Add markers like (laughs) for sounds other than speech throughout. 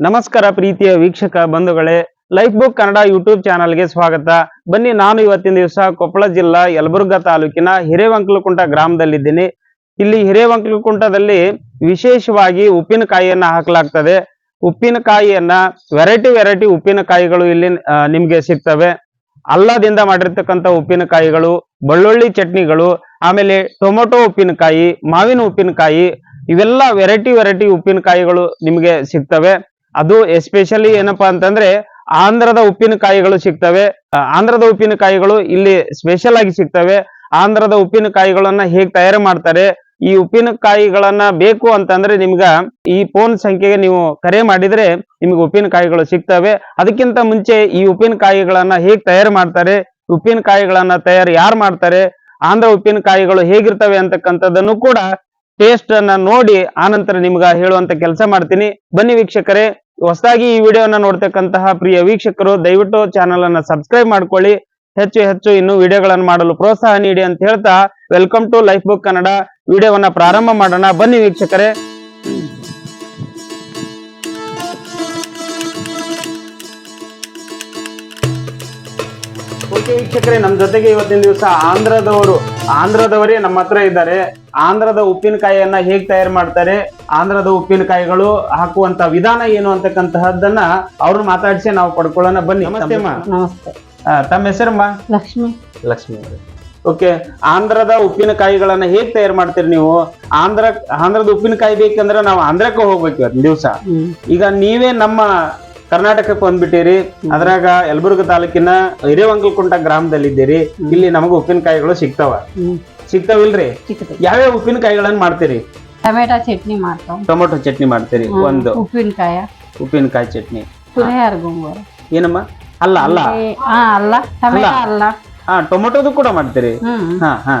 ನಮಸ್ಕಾರ ಪ್ರೀತಿಯ ವೀಕ್ಷಕ ಬಂಧುಗಳೇ ಲೈಫ್ ಬುಕ್ ಕನ್ನಡ ಯೂಟ್ಯೂಬ್ ಚಾನಲ್ಗೆ ಸ್ವಾಗತ. ಬನ್ನಿ, ನಾನು ಇವತ್ತಿನ ದಿವಸ ಕೊಪ್ಪಳ ಜಿಲ್ಲಾ ಯಲಬುರ್ಗಾ ತಾಲೂಕಿನ ಹಿರೇವಂಕಲಕುಂಟ ಗ್ರಾಮದಲ್ಲಿದ್ದೀನಿ. ಇಲ್ಲಿ ಹಿರೇವಂಕಲಕುಂಟದಲ್ಲಿ ವಿಶೇಷವಾಗಿ ಉಪ್ಪಿನಕಾಯಿಯನ್ನ ಹಾಕಲಾಗ್ತದೆ. ಉಪ್ಪಿನಕಾಯಿಯನ್ನ ವೆರೈಟಿ ವೆರೈಟಿ ಉಪ್ಪಿನಕಾಯಿಗಳು ಇಲ್ಲಿ ನಿಮ್ಗೆ ಸಿಗ್ತವೆ. ಅಲ್ಲದಿಂದ ಮಾಡಿರ್ತಕ್ಕಂಥ ಉಪ್ಪಿನಕಾಯಿಗಳು, ಬೆಳ್ಳುಳ್ಳಿ ಚಟ್ನಿಗಳು, ಆಮೇಲೆ ಟೊಮೊಟೊ ಉಪ್ಪಿನಕಾಯಿ, ಮಾವಿನ ಉಪ್ಪಿನಕಾಯಿ, ಇವೆಲ್ಲ ವೆರೈಟಿ ವೆರೈಟಿ ಉಪ್ಪಿನಕಾಯಿಗಳು ನಿಮಗೆ ಸಿಗ್ತವೆ. ಅದು ಎಸ್ಪೆಷಲಿ ಏನಪ್ಪಾ ಅಂತಂದ್ರೆ ಆಂಧ್ರದ ಉಪ್ಪಿನಕಾಯಿಗಳು ಸಿಗ್ತವೆ. ಆಂಧ್ರದ ಉಪ್ಪಿನಕಾಯಿಗಳು ಇಲ್ಲಿ ಸ್ಪೆಷಲ್ ಆಗಿ ಸಿಗ್ತವೆ. ಆಂಧ್ರದ ಉಪ್ಪಿನಕಾಯಿಗಳನ್ನ ಹೇಗ್ ತಯಾರು ಮಾಡ್ತಾರೆ? ಈ ಉಪ್ಪಿನಕಾಯಿಗಳನ್ನ ಬೇಕು ಅಂತಂದ್ರೆ ನಿಮ್ಗ ಈ ಫೋನ್ ಸಂಖ್ಯೆಗೆ ನೀವು ಕರೆ ಮಾಡಿದ್ರೆ ನಿಮ್ಗೆ ಉಪ್ಪಿನಕಾಯಿಗಳು ಸಿಗ್ತವೆ. ಅದಕ್ಕಿಂತ ಮುಂಚೆ ಈ ಉಪ್ಪಿನಕಾಯಿಗಳನ್ನ ಹೇಗ್ ತಯಾರು ಮಾಡ್ತಾರೆ? ಉಪ್ಪಿನಕಾಯಿಗಳನ್ನ ತಯಾರು ಯಾರು ಮಾಡ್ತಾರೆ? ಆಂಧ್ರ ಉಪ್ಪಿನಕಾಯಿಗಳು ಹೇಗಿರ್ತವೆ ಅಂತಕ್ಕಂಥದ್ದನ್ನು ಕೂಡ ಟೇಸ್ಟ್ ಅನ್ನ ನೋಡಿ ಆನಂತರ ನಿಮ್ಗ ಹೇಳುವಂತ ಕೆಲಸ ಮಾಡ್ತೀನಿ. ಬನ್ನಿ ವೀಕ್ಷಕರೇ ಹೊಸದಾಗಿ ಈ ವಿಡಿಯೋನ ನೋಡ್ತಕ್ಕಂತಹ ಪ್ರಿಯ ವೀಕ್ಷಕರು, ದಯವಿಟ್ಟು ಚಾನಲ್ ಅನ್ನ ಸಬ್ಸ್ಕ್ರೈಬ್ ಮಾಡ್ಕೊಳ್ಳಿ. ಹೆಚ್ಚು ಹೆಚ್ಚು ಇನ್ನು ವಿಡಿಯೋಗಳನ್ನು ಮಾಡಲು ಪ್ರೋತ್ಸಾಹ ನೀಡಿ ಅಂತ ಹೇಳ್ತಾ welcome to life book Kannada ವಿಡಿಯೋವನ್ನ ಪ್ರಾರಂಭ ಮಾಡೋಣ. ಬನ್ನಿ ವೀಕ್ಷಕರೇ. ಓಕೆ ವೀಕ್ಷಕರೇ ನಮ್ಮ ಜೊತೆಗೆ ಇವತ್ತಿನ ದಿವಸ ಆಂಧ್ರದವರು ಆಂಧ್ರದವರೇ ನಮ್ಮ ಹತ್ರ ಇದ್ದಾರೆ. ಆಂಧ್ರದ ಉಪ್ಪಿನಕಾಯಿಯನ್ನ ಹೇಗ್ ತಯಾರು ಮಾಡ್ತಾರೆ ಆಂಧ್ರದ ಉಪ್ಪಿನಕಾಯಿಗಳು ಹಾಕುವಂತ ವಿಧಾನ ಏನು ಅಂತಕ್ಕಂತಹದ್ದನ್ನ ಅವ್ರನ್ನ ಮಾತಾಡಿಸಿ ನಾವು ಪಡ್ಕೊಳ್ಳೋಣ. ಬನ್ನಿ ನಮಸ್ತೆ ಅಮ್ಮ. ನಮಸ್ತೆ. ಆ, ತಮ್ಮ ಹೆಸರಮ್ಮ? ಲಕ್ಷ್ಮಿ. ಲಕ್ಷ್ಮಿ ಅವರು. ಓಕೆ ಆಂಧ್ರದ ಉಪ್ಪಿನಕಾಯಿಗಳನ್ನ ಹೇಗ್ ತಯಾರು ಮಾಡ್ತೀರಿ ನೀವು? ಆಂಧ್ರ ಆಂಧ್ರದ ಉಪ್ಪಿನಕಾಯಿ ಬೇಕಂದ್ರೆ ನಾವು ಆಂಧ್ರಕ್ಕೆ ಹೋಗ್ಬೇಕು ಇವತ್ತಿನ ದಿವಸ. ಹ್ಮ್. ಈಗ ನೀವೇ ನಮ್ಮ ಕರ್ನಾಟಕಕ್ಕೆ ಬಂದ್ಬಿಟ್ಟಿರಿ. ಅದ್ರಾಗ ಯಲಬುರ್ಗ ತಾಲೂಕಿನ ಹಿರೇವಂಕಲ್ಕುಂಟ ಗ್ರಾಮದಲ್ಲಿದ್ದೀರಿ. ಇಲ್ಲಿ ನಮಗ ಉಪ್ಪಿನಕಾಯಿಗಳು ಸಿಗ್ತಾವ. ಸಿಗ್ತಾವಿಲ್ರಿ? ಯಾವ್ಯಾವ ಉಪ್ಪಿನಕಾಯಿಗಳನ್ನ ಮಾಡ್ತೀರಿ? ಟೊಮೆಟೊ ಚಟ್ನಿ ಮಾಡ್ತಾವ. ಟೊಮೆಟೊ ಚಟ್ನಿ ಮಾಡ್ತೀರಿ ಒಂದು. ಉಪ್ಪಿನಕಾಯ. ಉಪ್ಪಿನಕಾಯಿ ಚಟ್ನಿ. ಪುಳಿಯಾರ ಗೋಂಗೂರ. ಏನಮ್ಮ? ಅಲ್ಲ ಅಲ್ಲ. ಹಾ ಅಲ್ಲ. ಟೊಮೆಟೊ ಅಲ್ಲ. ಹಾ ಟೊಮೆಟೊದು ಕೂಡ ಮಾಡ್ತೀರಿ? ಹಾ ಹಾ.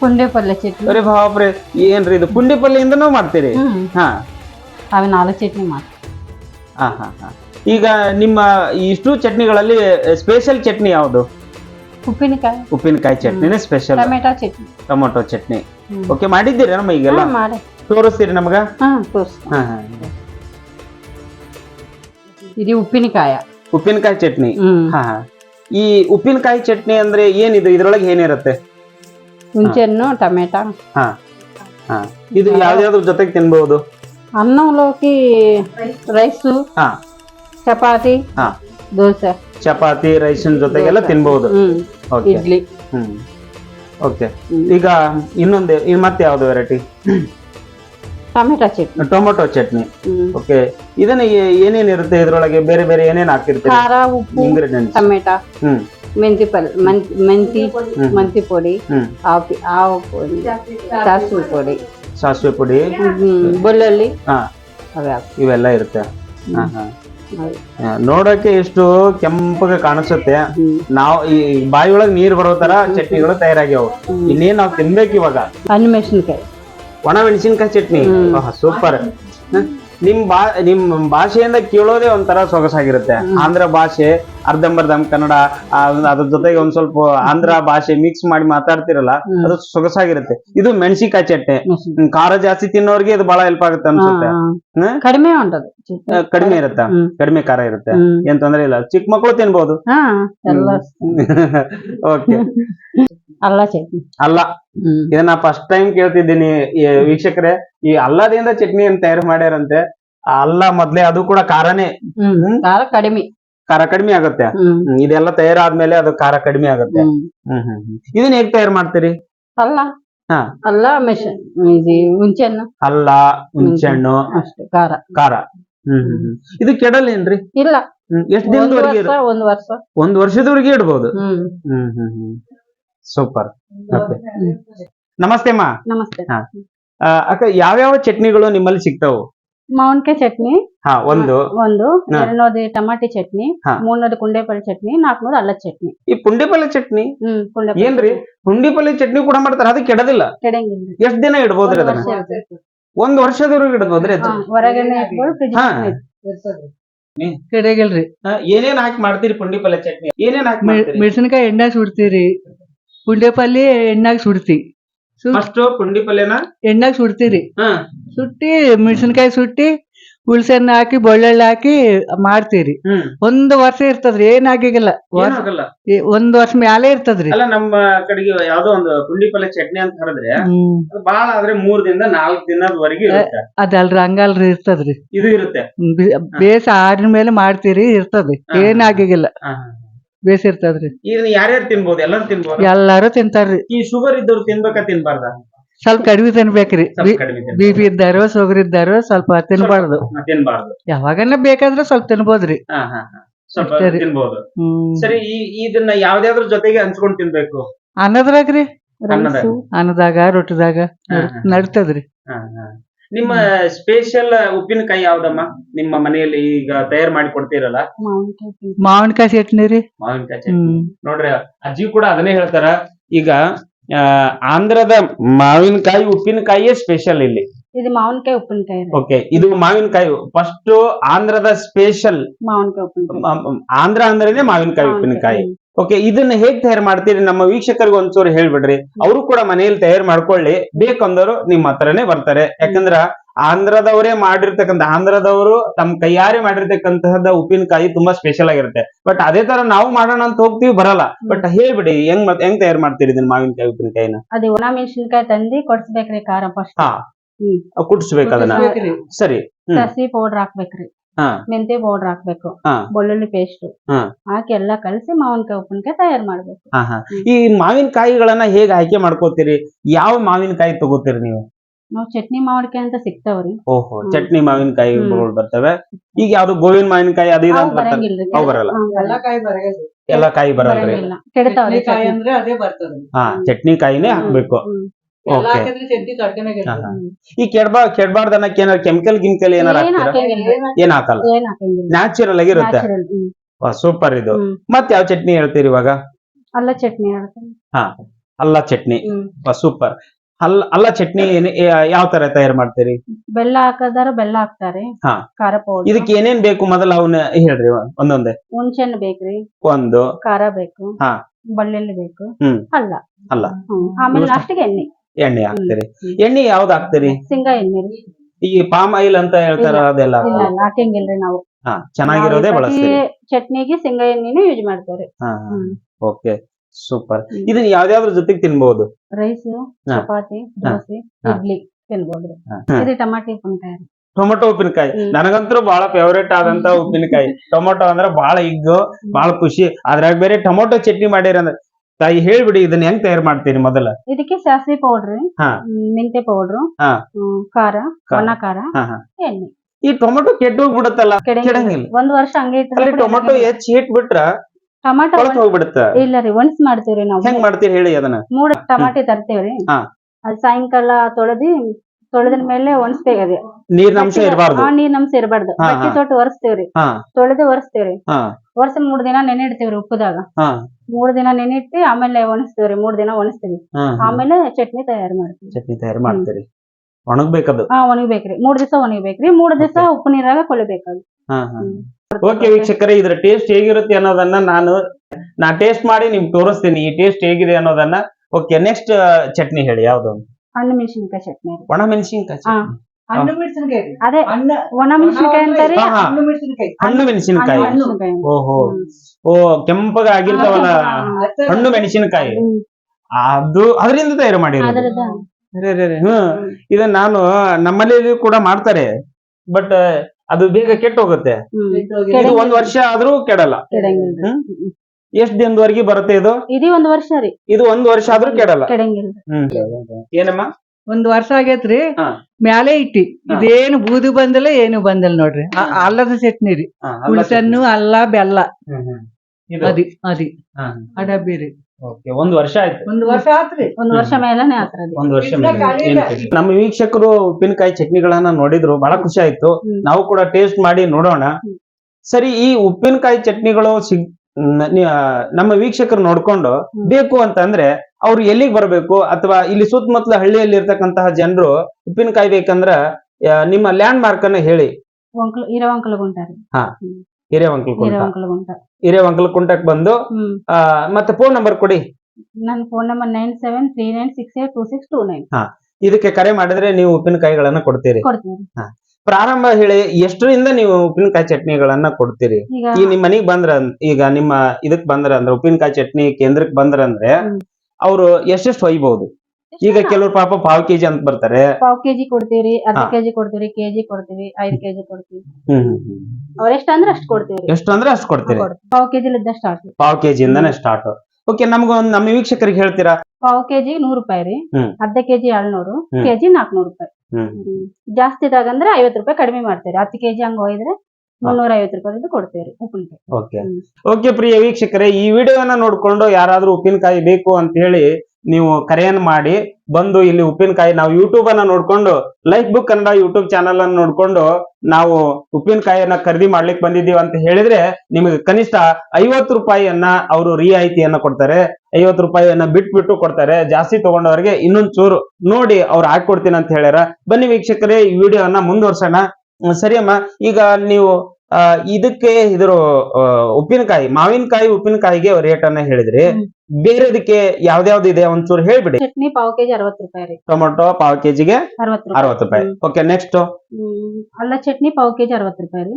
ಪುಂಡಿ ಪಲ್ಯ ಚಟ್ನಿ. ಅರೆ ಬಾಪ್ರೆ ಏನ್ರಿ ಇದು ಪುಂಡಿ ಪಲ್ಲೆಯಿಂದನೂ ಮಾಡ್ತೀರಿ? ಹಾ. ಅವು ನಾಲ್ಕು ಚಟ್ನಿ ಮಾಡ್ತೀವಿ. ಹಾ ಹಾ ಹಾ. ಈಗ ನಿಮ್ಮ ಇಷ್ಟು ಚಟ್ನಿಗಳಲ್ಲಿ ಸ್ಪೆಷಲ್ ಚಟ್ನಿ ಯಾವುದು? ಉಪ್ಪಿನಕಾಯಿ. ಉಪ್ಪಿನಕಾಯಿ ಚಟ್ನಿನೇ special tomato chutney. Tomato chutney. Okay ಮಾಡಿದ್ದೀರಾ ನಮ್ಮ ಈಗೆಲ್ಲ? ಮಾಡಿ. ತೋರಿಸ್ತೀರಿ ನಮಗ? ಹಾ ತೋರ್ಸ್ ಹಾ ಹಾ ಇದು ಉಪ್ಪಿನಕಾಯ. ಉಪ್ಪಿನಕಾಯಿ ಚಟ್ನಿ. ಹ್ಮ್. ಹಾ ಹಾ. ಈ ಉಪ್ಪಿನಕಾಯಿ ಚಟ್ನಿ ಅಂದ್ರೆ ಏನಿದು? ಇದ್ರೊಳಗೆ ಏನಿರುತ್ತೆ? ಹುಂಚೆಹಣ್ಣು ಟೊಮೆಟೊ. ಹಾ ಹಾ. ಇದು ಯಾವ್ದಾದ್ರು ಜೊತೆಗೆ ತಿನ್ಬಹುದು ಅನ್ನಂలోకి ರೈಸು. ಹಾ. ಚಪಾತಿ ಹಾ. ದೋಸೆ. ಚಪಾತಿ ರೈಸಿನ ಜೊತೆಗೆಲ್ಲ ತಿನ್ಬಹುದು ಹ್ಮ್. ಇಡ್ಲಿ. ಓಕೆ ಈಗ ಇನ್ನೊಂದು ಇನ್ ಮತ್ತೆ ಯಾವ್ದು variety tomato chutney. Tomato chutney. Okay ಇದನ್ನ ಏ- ಏನೇನಿರುತ್ತೆ ಇದ್ರೊಳಗೆ? ಬೇರೆ ಬೇರೆ ಏನೇನ್ ಹಾಕಿರ್ತೀರಿ? ಖಾರ ಉಪ್ಪು ಇಂಗ್ರೀಡಿಯೆಂಟ್ಸ್ ಟೊಮೆಟೊ. ಹ್ಮ್. ಮೆಂತಿ ಪಲ್ ಮೆಂತಿ ಮೆಂತಿ ಪುಡಿ ಹ್ಮ್. ಆವು ಆವು ಪುಡಿ ಸಾಸಿವೆ ಪುಡಿ. ಸಾಸಿವೆ ಪುಡಿ. ಬೆಳ್ಳುಳ್ಳಿ ಹಾ. ಅವೆ ಇವೆಲ್ಲ ಇರುತ್ತೆ. ಹಾ ಹಾ. ನೋಡಕ್ಕೆ ಎಷ್ಟು ಕೆಂಪಗೆ ಕಾಣಿಸುತ್ತೆ. ನಾವು ಈ ಬಾಯಿ ಒಳಗ್ ನೀರ್ ಬರೋ ತರ ಚಟ್ನಿಗಳು ತಯಾರಾಗ್ಯಾವ. ಇನ್ನೇನ್ ನಾವ್ ತಿನ್ಬೇಕು ಇವಾಗ? ಹಣ್ಣು ಮೆಣಸಿನ್ಕಾಯಿ. ಒಣ ಮೆಣಸಿನ್ಕಾಯಿ ಚಟ್ನಿ. ಸೂಪರ್ ನಿಮ್ ಬಾ ನಿಮ್ ಭಾಷೆಯಿಂದ ಕೇಳೋದೇ ಒಂಥರ ಸೊಗಸಾಗಿರುತ್ತೆ. ಆಂಧ್ರ ಭಾಷೆ ಅರ್ಧಂಬರ್ಧಂ ಕನ್ನಡ ಅದ್ರ ಜೊತೆಗೆ ಒಂದ್ ಸ್ವಲ್ಪ ಆಂಧ್ರ ಭಾಷೆ ಮಿಕ್ಸ್ ಮಾಡಿ ಮಾತಾಡ್ತಿರಲ್ಲ ಅದು ಸೊಗಸಾಗಿರುತ್ತೆ. ಇದು ಮೆಣಸಿಕಾಯಿ ಚಟ್ನಿ. ಖಾರ ಜಾಸ್ತಿ ತಿನ್ನೋರಿಗೆ ಇದು ಬಹಳ ಹೆಲ್ಪ್ ಆಗುತ್ತೆ ಅನ್ಸುತ್ತೆ? ಕಡಿಮೆ ಉಂಟದು. ಕಡಿಮೆ ಇರುತ್ತಾ. ಕಡಿಮೆ ಖಾರ ಇರುತ್ತೆ. ಏನ್ ತೊಂದ್ರೆ ಇಲ್ಲ. ಚಿಕ್ಕ ಮಕ್ಕಳು ತಿನ್ಬಹುದು ಓಕೆ ಅಲ್ಲ ಚಟ್ನಿ. ಅಲ್ಲ. ಇದನ್ನ ಫಸ್ಟ್ ಟೈಮ್ ಕೇಳ್ತಿದ್ದೀನಿ ವೀಕ್ಷಕರೇ. ಈ ಅಲ್ಲದಿಂದ ಚಟ್ನಿ ತಯಾರು ಮಾಡ್ಯಾರಂತೆ. ಅಲ್ಲ ಮೊದ್ಲೇ ಅದು ಕೂಡ ಖಾರನೇ. ಖಾರ ಕಡಿಮೆ. ಖಾರ ಕಡಿಮೆ ಆಗುತ್ತೆ. ಇದೆಲ್ಲ ತಯಾರಾದ್ಮೇಲೆ ಅದು ಖಾರ ಕಡಿಮೆ ಆಗುತ್ತೆ. ಇದನ್ನ ಹೇಗ್ ತಯಾರು ಮಾಡ್ತೀರಿ? ಅಲ್ಲ. ಹಾ. ಅಲ್ಲ ಮೆಷನ್ ಅಲ್ಲ ಹುಂಚೆಹಣ್ಣು ಅಷ್ಟೇ ಖಾರ. ಖಾರ. ಇದು ಕೆಡಲೇನ್ರಿ ಇಲ್ಲ. ಎಷ್ಟು ದಿನದವರೆಗೆ ಒಂದು ವರ್ಷ. ಒಂದ್ ವರ್ಷದವರೆಗೆ ಇಡ್ಬೋದು. ಹ್ಮ್. ಹ್ಮ್ ಹ್ಮ್ ಹ್ಮ್. ಸೂಪರ್ ಓಕೆ ನಮಸ್ತೆ ಅಮ್ಮ ನಮಸ್ತೆ. ಹಾ. ಆ, ಅಕ್ಕ ಯಾವ್ಯಾವ ಚಟ್ನಿಗಳು ನಿಮ್ಮಲ್ಲಿ ಸಿಗ್ತಾವ? ಮಾವಿನಕಾಯಿ ಚಟ್ನಿ ಹಾ ಒಂದು. ಒಂದು. ಹಾ. ಎರಡನೇದು ಟಮಾಟಿ ಚಟ್ನಿ ಹಾ. ಮೂರನೇದು ಕುಂಡೆಪಲ್ಲೆ ಚಟ್ನಿ ನಾಲ್ಕನೇದು ಅಲ್ಲದ ಚಟ್ನಿ. ಈ ಪುಂಡಿಪಲ್ಲೆ ಚಟ್ನಿ? ಹ್ಮ್ ಏನ್ರಿ? ಪುಂಡಿಪಲ್ಲೆ ಚಟ್ನಿ ಕೂಡ ಮಾಡ್ತಾರ? ಅದು ಕೆಡದಿಲ್ಲ? ಕೆಡಂಗಿಲ್ಲ ಎಷ್ಟ್ ದಿನ ಇಡ್ಬೋದ್ರಿ ಅದನ್ನ? ಒಂದ್ ವರ್ಷದವರೆಗೂ ಇಡ್ಬೋದ್ರಿ ಅದು? ಹೊರಗಡೆ ಇಟ್ಕೊಂಡು ಫ್ರಿಜ್ ಹಾ. ಕೆಡಗಿಲ್ರಿ. ಆ, ಏನೇನ್ ಹಾಕಿ ಮಾಡ್ತೀರಿ ಪುಂಡಿಪಲ್ಲೆ ಚಟ್ನಿ? ಏನೇನ್ ಹಾಕಿ ಮಾಡ್ತೀರಿ? ಮೆಣಸಿನಕಾಯಿ ಎಣ್ಣೆ ಸುಡ್ತೀರಿ. ಪುಂಡೆ ಪಲ್ಲೆ ಎಣ್ಣಾಗ ಸುಡ್ತಿ. ಫಸ್ಟ್ ಪುಂಡಿಪಲ್ಲೆನ ಎಣ್ಣಾಗ ಸುಡ್ತೀರಿ. ಹಾ. ಸುಟ್ಟಿ ಮೆಣಸಿನಕಾಯಿ ಸುಟ್ಟಿ ಹುಳ್ಸೆನ್ನ ಹಾಕಿ ಬೆಳ್ಳುಳ್ಳಿ ಹಾಕಿ ಮಾಡ್ತೀರಿ. ಹ್ಮ್. ಒಂದು ವರ್ಷ ಇರ್ತದ್ರಿ ಏನಾಗಿಲ್ಲ ಏನಾಗಲ್ಲ ಒಂದ್ ವರ್ಷ ಮ್ಯಾಲೆ ಇರ್ತದ್ರಿ. ಅಲ್ಲ ನಮ್ಮ ಕಡೆಗೆ ಯಾವ್ದೋ ಒಂದು ಪುಂಡಿ ಪಲ್ಯ ಚಟ್ನಿ ಅಂತ ಹರಿದ್ರೆ ಹ್ಮ್. ಅದು ಬಾಳ ಆದ್ರೆ ಮೂರ್ ದಿನದ ನಾಲ್ಕ್ ದಿನದವರೆಗೆ ಇರುತ್ತೆ. ಅದಲ್ರಿ ಹಂಗಲ್ರಿ ಇರ್ತದ್ರಿ. ಇದು ಇರುತ್ತೆ. ಬಿ- ಬೇಸ್ ಆರಿನ ಮೇಲೆ ಮಾಡ್ತೀರಿ ಇರ್ತದೆ ಹಾ. ಏನಾಗಿಲ್ಲ ಹಾ. ಬೇಸ್ ಇರ್ತದ್ರಿ. ಇದನ್ನ ಯಾರ್ಯಾರು ತಿನ್ಬಹುದು ಎಲ್ಲರೂ ತಿನ್ಬಹುದು ಎಲ್ಲಾರು ತಿಂತಾರ್ರಿ. ಈ ಶುಗರ್ ಇದ್ದವ್ರು ತಿನ್ಬೇಕಾ ತಿನ್ಬಾರ್ದ? ಸ್ವಲ್ಪ ಕಡಿಮೆ ತಿನ್ಬೇಕ್ರಿ. ಬಿಪಿ ಕಡಿಮೆ ತಿನ್ಬೇಕು. ಬಿ ಪಿ ಇದ್ದಾರೋ ಶುಗರ್ ಇದ್ದಾರೋ ಸ್ವಲ್ಪ ತಿನ್ಬಾರ್ದು. ಹಾ, ತಿನ್ಬಾರ್ದು. ಯಾವಾಗನ್ನ ಬೇಕಾದ್ರೆ ಸ್ವಲ್ಪ ತಿನ್ಬೋದ್ರಿ. ಹಾ ಹಾ ಹಾ. ಸ್ವಲ್ಪ ಸರಿ. ತಿನ್ಬೋದು. ಹ್ಮ್. ಸರಿ ಈ ಇದನ್ನ ಯಾವ್ದಾದ್ರ ಜೊತೆಗೆ ಹಂಚ್ಕೊಂಡ್ ತಿನ್ಬೇಕು? ಅನ್ನದ್ರಾಗ್ರಿ. ಅನ್ನದ ಅನ್ನದಾಗ ರೊಟ್ಟಿದಾಗ ಹಾ, ಹಾ. ನಡ್ತದ್ರಿ. ಹಾ, ಹಾ. ನಿಮ್ಮ ಸ್ಪೆಷಲ್ ಉಪ್ಪಿನಕಾಯಿ ಯಾವ್ದಮ್ಮ? ನಿಮ್ಮ ಮನೆಯಲ್ಲಿ ಈಗ ತಯಾರು ಮಾಡಿ ಕೊಡ್ತೀರಲ್ಲ? ಮಾವಿನಕಾಯಿ ಚಟ್ನಿ ರೀ. ಮಾವಿನಕಾಯಿ ಚಟ್ನಿ. ನೋಡ್ರಿ ಅಜ್ಜಿ ಕೂಡ ಅದನ್ನೇ ಹೇಳ್ತಾರ. ಈಗ ಆ, ಆಂಧ್ರದ ಮಾವಿನಕಾಯಿ ಉಪ್ಪಿನಕಾಯಿಯೇ ಸ್ಪೆಷಲ್ ಇಲ್ಲಿ. ಇದು ಮಾವಿನಕಾಯಿ ಉಪ್ಪಿನಕಾಯಿ ಓಕೆ ಇದು ಮಾವಿನಕಾಯಿ. ಫಸ್ಟ್ ಆಂಧ್ರದ ಸ್ಪೆಷಲ್ ಮಾವಿನಕಾಯಿ ಉಪ್ಪಿನಕಾಯಿ. ಆಂಧ್ರ ಅಂದ್ರೇನೆ ಮಾವಿನಕಾಯಿ. ಉಪ್ಪಿನಕಾಯಿ. ಓಕೆ ಇದನ್ನ ಹೇಗ್ ತಯಾರು ಮಾಡ್ತೀರಿ? ನಮ್ಮ ವೀಕ್ಷಕರಿಗೆ ಒಂದ್ಸೂರು ಹೇಳ್ಬಿಡ್ರಿ. ಅವರು ಕೂಡ ಮನೆಯಲ್ಲಿ ತಯಾರು ಮಾಡ್ಕೊಳ್ಳಿ. ಬೇಕಂದವರು ನಿಮ್ಮ ಹತ್ರನೇ ಬರ್ತಾರೆ. ಯಾಕಂದ್ರ ಆಂಧ್ರದವರೇ ಮಾಡಿರ್ತಕ್ಕಂಥ ಆಂಧ್ರದವರು ತಮ್ಮ ಕೈಯಾರೆ ಮಾಡಿರ್ತಕ್ಕಂತಹದ ಉಪ್ಪಿನಕಾಯಿ ತುಂಬಾ ಸ್ಪೆಷಲ್ ಆಗಿರುತ್ತೆ. ಬಟ್ ಅದೇ ತರ ನಾವು ಮಾಡೋಣ ಅಂತ ಹೋಗ್ತೀವಿ ಬರಲ್ಲ. ಬಟ್ ಹೇಳ್ಬಿಡಿ ಹೆಂಗ್ ಮತ್- ಹೆಂಗ್ ತಯಾರು ಮಾಡ್ತೀರಿ ಇದನ್ನ ಮಾವಿನಕಾಯಿ ಉಪ್ಪಿನಕಾಯಿನ? ಅದೇ ಒಣ ಮೆಣಸಿನಕಾಯಿ ತಂದಿ ಕೊಡ್ಸ್ಬೇಕ್ರಿ ಖಾರ ಫಸ್ಟ್ ಹಾ ಕುಟ್ಸ್ಬೇಕು ಅದನ್ನ. ಸರಿ. ಸಸಿ ಪೌಡರ್ ಹಾಕ್ಬೇಕ್ರಿ. ಮೆಂತೆ ಪೌಡರ್ ಹಾಕ್ಬೇಕು ಹಾ. ಬೆಳ್ಳುಳ್ಳಿ ಪೇಸ್ಟ್ ಹಾ. ಹಾಕಿ ಎಲ್ಲಾ ಕಲಸಿ ಮಾವಿನಕಾಯಿ ಉಪ್ಪಿನಕಾಯಿ ತಯಾರು ಮಾಡ್ಬೇಕು. ಹಾ ಹಾ. ಈ ಮಾವಿನಕಾಯಿಗಳನ್ನ ಹೇಗ್ ಆಯ್ಕೆ ಮಾಡ್ಕೋತೀರಿ? ಯಾವ ಮಾವಿನಕಾಯಿ ತಗೋತೀರಿ ನೀವು? ನಾವ್ ಚಟ್ನಿ ಮಾವಿನಕಾಯಿ ಅಂತ ಸಿಗ್ತಾವ್ರಿ. ಓಹೋ ಚಟ್ನಿ ಮಾವಿನಕಾಯಿ. ಬರ್ತವೆ. ಈಗ ಯಾವ್ದು ಗೋವಿನ ಮಾವಿನಕಾಯಿ ಅದು ಇದು ಬರ್ತವೆ ಬರಲ್ಲ. ಎಲ್ಲಾ ಕಾಯಿ ಬರಲ್ರಿ. ಚಟ್ನಿ ಕಾಯಿ ಚಟ್ನಿ. ಅಂದ್ರೆ ಅದೇ ಬರ್ತದ. ಹಾ ಚಟ್ನಿ ಕಾಯಿನೇ ಹಾಕ್ಬೇಕು. ಓಕೆ. ಈ ಕೆಡ್ಬಾ ಕೆಡ್ಬಾರ್ದ ಅನ್ನಕ್ಕೆ ಏನಾರ ಕೆಮಿಕಲ್ ಗಿಮಿಕಲ್ ಏನಾರ ಏನ್ ಹಾಕಲ್ಲ? ನ್ಯಾಚುರಲ್ ಆಗಿರುತ್ತೆ. ಸೂಪರ್ ಇದು. ಮತ್ ಯಾವ ಚಟ್ನಿ ಹೇಳ್ತೀರಿ ಇವಾಗ? ಅಲ್ಲ ಚಟ್ನಿ ಹಾ ಅಲ್ಲ ಚಟ್ನಿ. ಸೂಪರ್ ಅಲ್ಲ ಅಲ್ಲ ಚಟ್ನಿ ಯಾವ ತರ ತಯಾರು ಮಾಡ್ತೀರಿ? ಬೆಲ್ಲ ಹಾಕದಾರ ಬೆಲ್ಲ ಹಾಕ್ತಾರೆ. ಹಾ. ಖಾರ ಪೌಡರ್. ಇದಕ್ಕೆ ಏನೇನ್ ಬೇಕು ಮೊದಲ ಅವನ್ನ ಹೇಳ್ರಿ ಒಂದೊಂದೇ. ಹುಣ್ಸೆಹಣ್ಣು ಬೇಕ್ರಿ. ಒಂದು. ಖಾರ ಬೇಕು. ಹಾ. ಬೆಳ್ಳುಳ್ಳಿ ಬೇಕು. ಅಲ್ಲ. ಅಲ್ಲ. ಆಮೇಲೆ ಲಾಸ್ಟಿಗೆ ಎಣ್ಣೆ. ಎಣ್ಣೆ ಹಾಕ್ತೀರಿ. ಎಣ್ಣೆ ಯಾವ್ದು ಹಾಕ್ತೀರಿ ಶೇಂಗಾ ಎಣ್ಣೆ ರೀ ಈ ಪಾಮ್ ಆಯಿಲ್ ಅಂತ ಹೇಳ್ತಾರ. ಅದೆಲ್ಲ ಇಲ್ಲ ಇಲ್ಲ ಹಾಕಂಗಿಲ್ರಿ ನಾವು ಹಾ ಚೆನ್ನಾಗಿರೋದೇ ನಾವು ಪ್ರತಿ ಬಳಸ್ತೀರಿ ಚಟ್ನಿಗೆ ಶೇಂಗಾ ಎಣ್ಣೆನೂ ಯೂಸ್ ಮಾಡ್ತಾರೆ ಹಾ ಓಕೆ ಸೂಪರ್. ಇದನ್ನ ಯಾವ್ದಾದ್ರ ಜೊತೆಗೆ ತಿನ್ಬಹುದು ರೈಸ್ ಹಾ. ಚಪಾತಿ ದೋಸೆ ಹಾ. ಇಡ್ಲಿ ತಿನ್ಬೋದ್ರಿ ಹಾ. ಇದು ಟಮಾಟಿ ಉಪ್ಪಿನಕಾಯಿ ರೀ. ಟೊಮೊಟೊ ಉಪ್ಪಿನಕಾಯಿ ಹ್ಮ್. ನನಗಂತೂ ಬಹಳ ಫೇವರೇಟ್ ಆದಂತ ಉಪ್ಪಿನಕಾಯಿ (laughs) ಟೊಮೊಟೊ ಅಂದ್ರೆ ಬಹಳ ಇಗ್ಗು ಬಹಳ ಖುಷಿ ಅದ್ರಾಗ ಬೇರೆ ಟೊಮೊಟೊ ಚಟ್ನಿ ಮಾಡಿರ ಅಂದ್ರೆ ತಾಯಿ ಹೇಳ್ಬಿಡಿ ಇದನ್ನ ಹೆಂಗ್ ತಯಾರು ಮಾಡ್ತೀರಿ ಮೊದಲ ಇದಕ್ಕೆ ಸಾಸಿವೆ ಪೌಡ್ರ್ ಹಾ. ಮೆಂತೆ ಪೌಡ್ರು ಹಾ. ಖಾರ ಖಾರ. ಒಣ ಖಾರ ಹಾ, ಹಾ. ಎಣ್ಣೆ ಈ ಟೊಮೆಟೊ ಕೆಟ್ಟ ಹೋಗ್ಬಿಡತ್ತಲ್ಲ ಕೆಡಂಗಿಲ್ಲ. ಕೆಡಂಗಿಲ್ಲ ಒಂದ್ ವರ್ಷ ಹಂಗೆ ಟೊಮೆಟೊ ಅಲ್ಲಿ ಕೂಡ ಟೊಮೊಟೊ. ಹೆಚ್ಚಿ ಇಟ್ಬಿಟ್ರ ಬಿಟ್ರ ಟಮಾಟೊ ಕೊಳತ್ ಹೋಗ್ಬಿಡುತ್ತ ಇಲ್ಲ ರೀ ಒಣಸ್ ಮಾಡ್ತೀವ್ರಿ ನಾವು ಹೆಂಗ್ ಮಾಡ್ತೀರಿ ಹೇಳಿ ಅದನ್ನ ಮೂರ್ ಟಮಾಟಿ ತರ್ತೇವ್ರಿ ಹಾ. ಅದ್ ಸಾಯಂಕಾಲ ತೊಳೆದಿ ತೊಳೆದ ಮೇಲೆ ಒಣಸ್ಬೇಕರಿ ನೀರಿನ ಅಂಶ ಇರಬಾರ್ದು ನೀರ್ ನಮ್ಸ್ ಇರಬಾರ್ದು ಹಾ, ಬಟ್ಟೆ ಹಾ. ತೊಟ್ಟು ಒರೆಸ್ತೇವ್ರಿ ಹಾ ತೊಳೆದು ಒರೆಸ್ತೇವ್ರಿ ಹಾ ವರ್ಷ ಮೂರ್ ದಿನ ನೆನೆ ಇಡ್ತೇವ್ರಿ ಉಪ್ಪದಾಗ. ಹಾ. ಮೂರ್ ದಿನ ನೆನಿಟ್ಟಿ ಆಮೇಲೆ ಒಣಸ್ತೇವ್ರಿ ಮೂರ್ ದಿನ ಒಣಸ್ತೀವಿ. ಹಾ ಹಾ. ಆಮೇಲೆ ಚಟ್ನಿ ತಯಾರು ಮಾಡ್ತೀವಿ. ಚಟ್ನಿ ತಯಾರು ಮಾಡ್ತೀರಿ. ಒಣಗ್ಬೇಕದು? ಹಾ ಒಣಗ್ಬೇಕ್ರಿ. ಮೂರ್ ದಿವಸ ಒಣಗ್ಬೇಕ್ರಿ. ಮೂರ್ ದಿವಸ ಉಪ್ಪು ನೀರಾಗ ಕೊಳಿಬೇಕಾಗಿ ಹಾ ಹಾ. ಓಕೆ ವೀಕ್ಷಕರೇ ಇದ್ರ ಟೇಸ್ಟ್ ಹೇಗಿರುತ್ತೆ ಅನ್ನೋದನ್ನ ನಾನು ನಾ ಟೇಸ್ಟ್ ಮಾಡಿ ನಿಮ್ಗೆ ತೋರಿಸ್ತೀನಿ ಈ ಟೇಸ್ಟ್ ಹೇಗಿದೆ ಅನ್ನೋದನ್ನ. ಓಕೆ ನೆಕ್ಸ್ಟ್ ಚಟ್ನಿ ಹೇಳಿ ಯಾವ್ದು? ಹಣ್ಣು ಮೆಣಸಿನ್ಕಾಯಿ ಚಟ್ನಿ. ರೀ ಒಣ ಮೆಣಸಿನ್ಕಾಯಿ ಹಾ. ಚಟ್ನಿ. ಹಣ್ಣು ಮೆಣಸಿನಕಾಯಿ ಅದೇ ಹಣ್ಣ ಒಣ ಮೆಣಸಿನ್ಕಾಯಿ ಅಂತಾರಿ. ಹಾ, ಹಾ. ಹಣ್ಣು ಮೆಣಸಿನಕಾಯಿ. ಹಣ್ಣು ಮೆಣಸಿನಕಾಯಿ ಹಣ್ಣು ಮೆಣಸಿನ್ಕಾಯಿ. ಓಹೋ. ಓ ಕೆಂಪಗ ಆಗಿರ್ತಾವಲ್ಲ ಹಣ್ಣು ಮೆಣಸಿನಕಾಯಿ. ಅದು ಅದರಿಂದ ತಯಾರು ಮಾಡಿರೋದು. ಹ್ಮ್. ಇದನ್ನ ನಾನು ನಮ್ಮಲ್ಲಿ ಕೂಡ ಮಾಡ್ತಾರೆ. ಬಟ್ ಅದು ಬೇಗ ಕೆಟ್ಟ ಹೋಗುತ್ತೆ ಇದು ಒಂದ್ ವರ್ಷ ಆದ್ರೂ ಕೆಡಲ್ಲ. ಎಷ್ಟ್ ದಿನದವರೆಗೆ ಬರುತ್ತೆ ಇದು? ಇದು ಒಂದ್ ವರ್ಷ ರೀ. ಇದು ಒಂದ್ ವರ್ಷ ಆದ್ರೂ ಕೆಡಲ್ಲ. ಏನಮ್ಮ? ಒಂದ್ ವರ್ಷ ಆಗೇತ್ರಿ ಹಾ. ಮ್ಯಾಲೆ ಇಟ್ಟಿ ಹಾ. ಇದೇನು ಬೂದು ಬಂದಲ್ಲ ಏನು ಬಂದಲ್ಲ ನೋಡ್ರಿ ಆ- ಅಲ್ಲದ ಚಟ್ನಿ ರೀ ಹಾ, ಅಲ್ಲ ಹುಳ್ಸನ್ನು ಅಲ್ಲ ಬೆಲ್ಲ ಹ್ಮ್, ಹ್ಮ್. ಇದು ಅದಿ ಅದಿ ಹಾ, ಆ ಡಬ್ಬಿ ರೀ ಓಕೆ ಒಂದ್ ವರ್ಷ ಆಯ್ತು ಒಂದ್ ವರ್ಷ ಆತ್ರಿ ಒಂದ್ ವರ್ಷ ಮೇಲೆ ಆತ್ರದ ಒಂದ್ ವರ್ಷ ಇದ್ನ ಮೇಲೆ. ಖಾಲಿ ಏನ್ ಇಲ್ಲ. ನಮ್ಮ ವೀಕ್ಷಕರು ಉಪ್ಪಿನಕಾಯಿ ಚಟ್ನಿಗಳನ್ನ ನೋಡಿದ್ರು ಬಹಳ ಖುಷಿ ಆಯ್ತು ಹ್ಮ್. ನಾವು ಕೂಡ ಟೇಸ್ಟ್ ಮಾಡಿ ನೋಡೋಣ ಹ್ಮ್. ಸರಿ ಈ ಉಪ್ಪಿನಕಾಯಿ ಚಟ್ನಿಗಳು ಸಿಗ್ ನ- ನಿ- ಆ, ನಮ್ಮ ವೀಕ್ಷಕರು ನೋಡ್ಕೊಂಡು. ಬೇಕು ಅಂತಂದ್ರೆ ಅವ್ರು ಎಲ್ಲಿಗೆ ಬರಬೇಕು? ಅಥವಾ ಇಲ್ಲಿ ಸುತ್ತಮುತ್ತಲ ಹಳ್ಳಿಯಲ್ಲಿ ಇರ್ತಕ್ಕಂತಹ ಜನರು ಉಪ್ಪಿನಕಾಯಿ ಬೇಕಂದ್ರ ನಿಮ್ಮ ಲ್ಯಾಂಡ್ ಮಾರ್ಕ್ ಅನ್ನ ಹೇಳಿ. ಒಂಕ್ಲ ಇರವಂಕಲ ಗುಂಟ ರೀ ಹಿರೇವಂಕಲ್ ಇರವಂಕಲ ಗುಂಟ ಹಿರೇವಂಕಲ್ ಕುಂಟಕ್ ಬಂದು ಮತ್ತೆ ಫೋನ್ ನಂಬರ್ ಕೊಡಿ. ನನ್ನ phone number nine seven three nine six eight two six two nine ಇದಕ್ಕೆ ಕರೆ ಮಾಡಿದ್ರೆ ನೀವು ಉಪ್ಪಿನಕಾಯಿಗಳನ್ನ ಕೊಡ್ತೀರಿ. ಪ್ರಾರಂಭ ಹೇಳಿ ಎಷ್ಟರಿಂದ ನೀವು ಉಪ್ಪಿನಕಾಯಿ ಚಟ್ನಿಗಳನ್ನ ಕೊಡ್ತೀರಿ? ಈಗ ನಿಮ್ಮ ನಿಮ್ ಮನಿಗ್ ಬಂದ್ರ ಈಗ ನಿಮ್ಮ ಇದಕ್ ಬಂದ್ರ ಅಂದ್ರೆ ಉಪ್ಪಿನಕಾಯಿ ಚಟ್ನಿ ಕೇಂದ್ರಕ್ ಬಂದ್ರ ಅಂದ್ರೆ. ಅವ್ರು ಎಷ್ಟೆಷ್ಟು ಹೊಯ್ಬಹುದು ಈಗ ಕೆಲವರು ಪಾಪ ಪಾವ್ ಕೆಜಿ ಅಂತ ಬರ್ತಾರೆ. ಪಾವ್ ಕೆಜಿ ಕೊಡ್ತೀವಿ ಅರ್ಧ ಹಾ. ಕೆಜಿ ಕೊಡ್ತೀವಿ ಕೆಜಿ ಕೊಡ್ತೀವಿ ಐದ್ ಕೆಜಿ ಕೊಡ್ತೀವಿ. ಅವ್ರ ಎಷ್ಟ್ ಅಂದ್ರೆ ಅಷ್ಟ್ ಕೊಡ್ತೀವಿ ಎಷ್ಟು ಅಂದ್ರೆ ಅಷ್ಟು ಕೊಡ್ತೀರಿ. ಪಾವ್ ಕೆಜಿ ಇದ್ದ ಸ್ಟಾರ್ಟ್ ಪಾವ್ ಕೆಜಿ ಇಂದಾನೆ ಸ್ಟಾರ್ಟ್ ಓಕೆ ನಮ್ಗೊಂದ್ ನಮ್ಮ ವೀಕ್ಷಕರಿಗೆ ಹೇಳ್ತೀರಾ? ಪಾವ್ ಕೆಜಿ ನೂರ್ ರೂಪಾಯಿ ರೀ. ಹ್ಮ್. ಅರ್ಧ ಕೆಜಿ ಏಳ್ನೂರು ಹ್ಮ್. ಕೆಜಿ ನಾಲ್ಕನೂರು ರೂಪಾಯಿ. ಹ್ಮ್. ಜಾಸ್ತಿ ಇದಾಗಂದ್ರೆ ಐವತ್ ರೂಪಾಯಿ ಕಡಿಮೆ ಮಾಡ್ತೀರಿ ಹತ್ತು ಕೆಜಿ ಹಂಗ ಒಯ್ದ್ರೆ ಮುನ್ನೂರ ಐವತ್ತು ರೂಪಾಯಿ ಉಪ್ಪಿನಕಾಯಿ. ಓಕೆ. ಓಕೆ ಪ್ರಿಯ ವೀಕ್ಷಕರೇ ಈ ವಿಡಿಯೋನ ನೋಡ್ಕೊಂಡು ಯಾರಾದ್ರೂ ಉಪ್ಪಿನಕಾಯಿ ಬೇಕು ಅಂತ ಹೇಳಿ ನೀವು ಕರೆಯನ್ ಮಾಡಿ ಬಂದು ಇಲ್ಲಿ ಉಪ್ಪಿನಕಾಯಿ ನಾವು ಯೂಟ್ಯೂಬ್ ಅನ್ನ ನೋಡ್ಕೊಂಡು life book Kannada YouTube channel ಅನ್ನ ನೋಡ್ಕೊಂಡು ನಾವು ಉಪ್ಪಿನಕಾಯಿಯನ್ನ ಖರೀದಿ ಮಾಡ್ಲಿಕ್ಕೆ ಬಂದಿದ್ದೀವಿ ಅಂತ ಹೇಳಿದ್ರೆ ನಿಮಗೆ ಕನಿಷ್ಠ ಐವತ್ತು ರೂಪಾಯಿಯನ್ನ ಅವರು ರಿಯಾಯಿತಿಯನ್ನ ಕೊಡ್ತಾರೆ. ಐವತ್ತು ರೂಪಾಯಿಯನ್ನ ಬಿಟ್ಬಿಟ್ಟು ಕೊಡ್ತಾರೆ. ಜಾಸ್ತಿ ತಗೊಂಡವರಿಗೆ ಇನ್ನೊಂದ್ ಚೂರು ನೋಡಿ ಅವ್ರು ಕೊಡ್ತೀನಿ ಅಂತ ಹೇಳ್ಯಾರ. ಬನ್ನಿ ವೀಕ್ಷಕರೇ ಈ ವಿಡಿಯೋನ ಮುಂದುವರ್ಸೋಣ. ಹ್ಮ್, ಸರಿ ಅಮ್ಮ. ಈಗ ನೀವು ಇದಕ್ಕೆ ಇದ್ರ ಉಪ್ಪಿನಕಾಯಿ ಮಾವಿನಕಾಯಿ ಉಪ್ಪಿನಕಾಯಿಗೆ ರೇಟ್ ಅನ್ನ ಹೇಳಿದ್ರಿ. ಬೇರೆ ಬೇರೆದಕ್ಕೆ ಯಾವ್ದ್ಯಾವ್ದು ಇದೆ ಒಂಚೂರು ಹೇಳ್ಬಿಡಿ. ಚಟ್ನಿ ಪಾವ್ ಕೆಜಿ ಅರವತ್ತು ರೂಪಾಯಿ ರೀ. ಟೊಮೊಟೊ ಪಾವ್ ಕೆಜಿಗೆ ಅರವತ್ತು ರೂಪಾಯಿ. ರೂಪಾಯಿ. ಓಕೆ ನೆಕ್ಸ್ಟ್ ಅಲ್ಲ ಚಟ್ನಿ ಪಾವ್ ಕೆಜಿ ಅರವತ್ತು ರೂಪಾಯಿ ರೀ.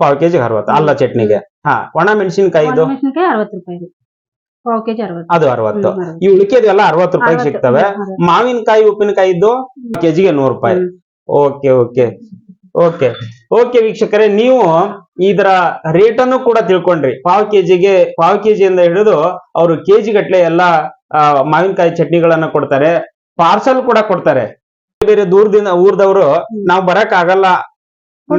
ಪಾವ್ ಕೆಜಿಗೆ ಅರವತ್ತು ಅಲ್ಲ ಚಟ್ನಿಗೆ. ಹಾ ಒಣ ಮೆಣಸಿನಕಾಯಿದು ಮೆಣಸಿನಕಾಯಿ ಅರವತ್ತು ರೂಪಾಯಿ ರೀ. ಕೆಜಿ ಅದು ಅರವತ್ತು. ಈ ಉಳಿಕೆದೆಲ್ಲ ಅರವತ್ತು ರೂಪಾಯಿಗೆ ಅರವತ್ತು. ಸಿಗ್ತವೆ. ಮಾವಿನಕಾಯಿ ಉಪ್ಪಿನಕಾಯಿ ಇದ್ದು ಕೆಜಿಗೆ ನೂರು ರೂಪಾಯಿ. Okay okay. ಓಕೆ ಓಕೆ ವೀಕ್ಷಕರೇ ನೀವು ಇದರ ರೇಟ್ ಅನ್ನು ಕೂಡ ತಿಳ್ಕೊಂಡ್ರಿ. ಪಾವ್ ಕೆಜಿಗೆ ಪಾವ್ ಕೆಜಿಯಿಂದ ಹಿಡಿದು ಅವರು ಕೆಜಿ ಗಟ್ಲೆ ಎಲ್ಲಾ ಮಾವಿನಕಾಯಿ ಚಟ್ನಿಗಳನ್ನ ಕೊಡ್ತಾರೆ. ಪಾರ್ಸಲ್ ಕೂಡ ಕೊಡ್ತಾರೆ. ಬೇರೆ ದೂರದಿಂದ ಊರ್ದವರು ನಾವು ಬರಕ್ ಆಗಲ್ಲ.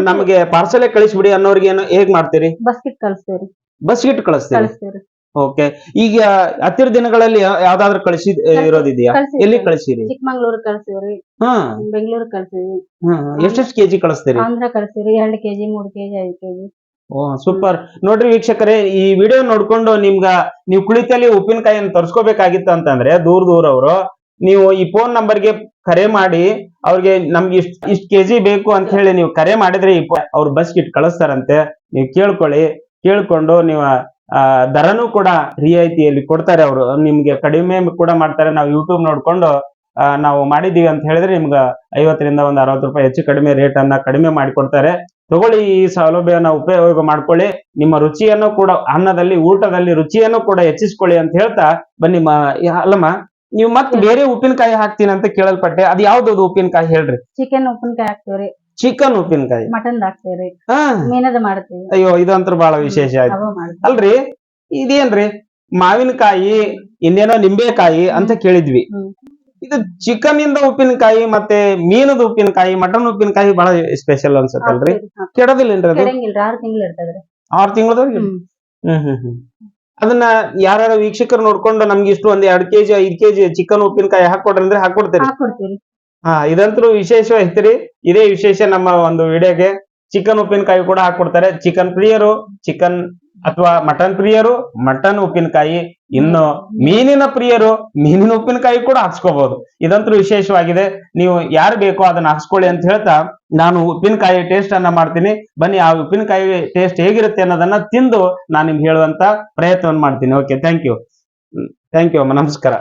ನಮಗೆ ಪಾರ್ಸಲ್ ಕಳಿಸ್ಬಿಡಿ ಅನ್ನೋರ್ಗೆ ಏನು ಹೇಗ್ ಮಾಡ್ತೀರಿ? ಬಸ್ಗಿಟ್ ಕಳಿಸ್ತೀರಿ ಬಸ್ ಗಿಟ್ ಕಳಿಸ್ತೀರಿ ಓಕೆ ಈಗ ಹತ್ತಿರ ದಿನಗಳಲ್ಲಿ ಯಾವ್ದಾದ್ರು ಕಳಿಸಿ ಇರೋದಿದೆಯಾ? ಎಲ್ಲಿ ಕಳಿಸಿರಿ? ಚಿಕ್ಕಮಂಗ್ಳೂರ್ ಕಳ್ಸಿವ್ರಿ. ಹಾ. ಬೆಂಗಳೂರು ಕಳ್ಸಿವಿ ಎಷ್ಟೆಷ್ಟು ಕೆಜಿ ಕಳಿಸ್ತೀರಿ? ಆಂಧ್ರ ಕಳ್ಸಿವ್ರಿ. ಎರಡು ಕೆಜಿ ಮೂರ್ ಕೆಜಿ ಐದು ಕೆಜಿ. ಓ ಸೂಪರ್. ನೋಡ್ರಿ ವೀಕ್ಷಕರೇ ಈ ವಿಡಿಯೋ ನೋಡ್ಕೊಂಡು ನಿಮ್ಗ ನೀವು ಕುಳಿತಲ್ಲಿ ಉಪ್ಪಿನಕಾಯಿಯನ್ನು ತರ್ಸ್ಕೋಬೇಕಾಗಿತ್ತು ಅಂತಂದ್ರೆ ದೂರ ದೂರ ಅವರು ನೀವು ಈ ಫೋನ್ ನಂಬರ್ಗೆ ಕರೆ ಮಾಡಿ ಅವ್ರಿಗೆ ನಮ್ಗೆ ಇಷ್ಟ ಇಷ್ಟ ಕೆಜಿ ಬೇಕು ಅಂತ ಹೇಳಿ ನೀವು ಕರೆ ಮಾಡಿದ್ರೆ ಅವ್ರು ಬಸ್ ಕಿಟ್ ಕಳಿಸ್ತಾರಂತೆ. ನೀವು ಕೇಳ್ಕೊಳ್ಳಿ. ಕೇಳ್ಕೊಂಡು ನೀವು ದರನೂ ಕೂಡ ರಿಯಾಯಿತಿಯಲ್ಲಿ ಕೊಡ್ತಾರೆ ಅವರು. ನಿಮ್ಗೆ ಕಡಿಮೆ ಕೂಡ ಮಾಡ್ತಾರೆ. ನಾವು ಯೂಟ್ಯೂಬ್ ನೋಡ್ಕೊಂಡು ನಾವು ಮಾಡಿದೀವಿ ಅಂತ ಹೇಳಿದ್ರೆ ನಿಮ್ಗೆ ಐವತ್ತರಿಂದ ಒಂದು ಅರವತ್ತು ರೂಪಾಯಿ ಹೆಚ್ಚು ಕಡಿಮೆ ರೇಟ್ ಅನ್ನ ಕಡಿಮೆ ಮಾಡಿಕೊಡ್ತಾರೆ. ತಗೊಳ್ಳಿ ಈ ಸೌಲಭ್ಯನ ಉಪಯೋಗ ಮಾಡ್ಕೊಳ್ಳಿ. ನಿಮ್ಮ ರುಚಿಯನ್ನು ಕೂಡ ಅನ್ನದಲ್ಲಿ ಊಟದಲ್ಲಿ ರುಚಿಯನ್ನು ಕೂಡ ಹೆಚ್ಚಿಸ್ಕೊಳ್ಳಿ ಅಂತ ಹೇಳ್ತಾ ಬನ್ನಿ ಮ ಅಲ್ಲಮ್ಮ ನೀವು ಮತ್ತೆ ಬೇರೆ ಉಪ್ಪಿನಕಾಯಿ ಹಾಕ್ತೀನಿ ಅಂತ ಕೇಳಲ್ಪಟ್ಟೆ. ಅದು ಯಾವ್ದು ಉಪ್ಪಿನಕಾಯಿ ಹೇಳ್ರಿ? ಚಿಕನ್ ಉಪ್ಪಿನಕಾಯಿ ಹಾಕ್ತೇವ್ರಿ. ಚಿಕನ್ ಉಪ್ಪಿನಕಾಯಿ. ಮಟನ್ ಹಾಕ್ತೇವ್ರಿ ಹಾ. ಮೀನದ ಮಾಡ್ತೇವಿ. ಅಯ್ಯೋ ಇದಂತ್ರ ಬಹಳ ವಿಶೇಷ ಆಯ್ತು. ಅವ ಮಾಡ್ತೇವಿ. ಅಲ್ರಿ? ಇದೇನ್ರಿ? ಮಾವಿನಕಾಯಿ ಇನ್ನೇನೋ ನಿಂಬೆಕಾಯಿ ಅಂತ ಕೇಳಿದ್ವಿ. ಹ್ಮ್. ಇದು ಚಿಕನ್ ಇಂದ ಉಪ್ಪಿನಕಾಯಿ ಮತ್ತೆ ಮೀನದ ಉಪ್ಪಿನಕಾಯಿ ಮಟನ್ ಉಪ್ಪಿನಕಾಯಿ ಬಹಳ ಸ್ಪೆಷಲ್ ಅನ್ಸತ್ತಲ್ರಿ? ಅಲ್ರಿ ಹಾಕ್ತೇವ್ರಿ. ಕೆಡದಿಲ್ಲೇನ್ರಿ ಅದು? ಕೆಡಂಗಿಲ್ರಿ ಆರು ತಿಂಗಳು ಇರ್ತದ್ರಿ ಆರ್ ತಿಂಗಳದವ್ರಿಗೆ? ಹ್ಮ್. ಹ್ಮ್ ಹ್ಮ್ ಹ್ಮ್. ಅದನ್ನ ಯಾರು ವೀಕ್ಷಕರು ನೋಡ್ಕೊಂಡು ನಮ್ಗೆ ಇಷ್ಟು ಒಂದ್ ಎರಡ್ ಕೆಜಿ ಐದ್ ಕೆಜಿ ಚಿಕನ್ ಉಪ್ಪಿನಕಾಯಿ ಹಾಕೊಡ್ರಿ ಅಂದ್ರೆ ಹಾಕೊಡ್ತೇನೆ ಹಾಕೊಡ್ತೀವಿ ಹಾ, ಇದಂತೂ ಐತ್ರಿ ಇದೇ ವಿಶೇಷ ನಮ್ಮ ಒಂದು ವಿಡಿಯೋಗೆ. ಚಿಕನ್ ಉಪ್ಪಿನಕಾಯಿ ಕೂಡ ಹಾಕೊಡ್ತಾರೆ ಚಿಕನ್ ಪ್ರಿಯರು, ಚಿಕನ್ ಅಥವಾ ಮಟನ್ ಪ್ರಿಯರು, ಮಟನ್ ಉಪ್ಪಿನಕಾಯಿ, ಇನ್ನು ಮೀನಿನ ಪ್ರಿಯರು, ಮೀನಿನ ಉಪ್ಪಿನಕಾಯಿ ಕೂಡ ಹಾಕ್ಸ್ಕೋಬಹುದು ಇದಂತೂ ವಿಶೇಷವಾಗಿದೆ. ನೀವು ಯಾರು ಬೇಕೋ ಅದನ್ನ ಹಾಕ್ಸ್ಕೊಳ್ಳಿ ಅಂತ ಹೇಳ್ತಾ ನಾನು ಉಪ್ಪಿನಕಾಯಿ ಟೇಸ್ಟ್ ಅನ್ನ ಮಾಡ್ತೀನಿ. ಬನ್ನಿ, ಆ ಉಪ್ಪಿನಕಾಯಿ ಟೇಸ್ಟ್ ಹೇಗಿರುತ್ತೆ ಅನ್ನೋದನ್ನ ತಿಂದು ನಾನು ನಿಮ್ಗೆ ಹೇಳುವಂತ ಪ್ರಯತ್ನವನ್ನು ಮಾಡ್ತೀನಿ. Okay thank you thank you ಅಮ್ಮ. ನಮಸ್ಕಾರ.